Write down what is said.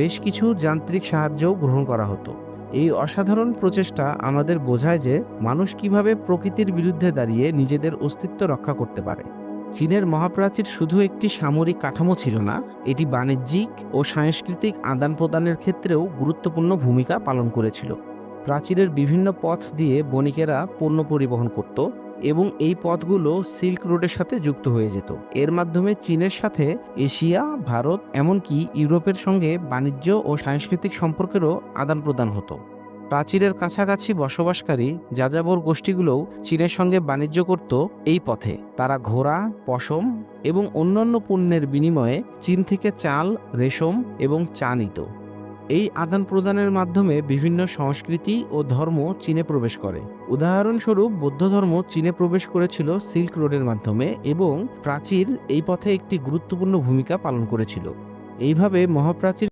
বেশ কিছু যান্ত্রিক সাহায্যও গ্রহণ করা হতো। এই অসাধারণ প্রচেষ্টা আমাদের বোঝায় যে মানুষ কীভাবে প্রকৃতির বিরুদ্ধে দাঁড়িয়ে নিজেদের অস্তিত্ব রক্ষা করতে পারে। চীনের মহাপ্রাচীর শুধু একটি সামরিক কাঠামো ছিল না, এটি বাণিজ্যিক ও সাংস্কৃতিক আদান প্রদানের ক্ষেত্রেও গুরুত্বপূর্ণ ভূমিকা পালন করেছিল। প্রাচীরের বিভিন্ন পথ দিয়ে বণিকেরা পণ্য পরিবহন করত এবং এই পথগুলো সিল্ক রোডের সাথে যুক্ত হয়ে যেত। এর মাধ্যমে চীনের সাথে এশিয়া, ভারত, এমনকি ইউরোপের সঙ্গে বাণিজ্য ও সাংস্কৃতিক সম্পর্কেরও আদান প্রদান হতো। প্রাচীরের কাছাকাছি বসবাসকারী যাযাবর গোষ্ঠীগুলোও চীনের সঙ্গে বাণিজ্য করত এই পথে। তারা ঘোড়া, পশম এবং অন্যান্য পণ্যের বিনিময়ে চীন থেকে চাল, রেশম এবং চা নিত। এই আদান প্রদানের মাধ্যমে বিভিন্ন সংস্কৃতি ও ধর্ম চীনে প্রবেশ করে। উদাহরণস্বরূপ বৌদ্ধ ধর্ম চীনে প্রবেশ করেছিল সিল্ক রোডের মাধ্যমে এবং প্রাচীর এই পথে একটি গুরুত্বপূর্ণ ভূমিকা পালন করেছিল। এইভাবে মহাপ্রাচীর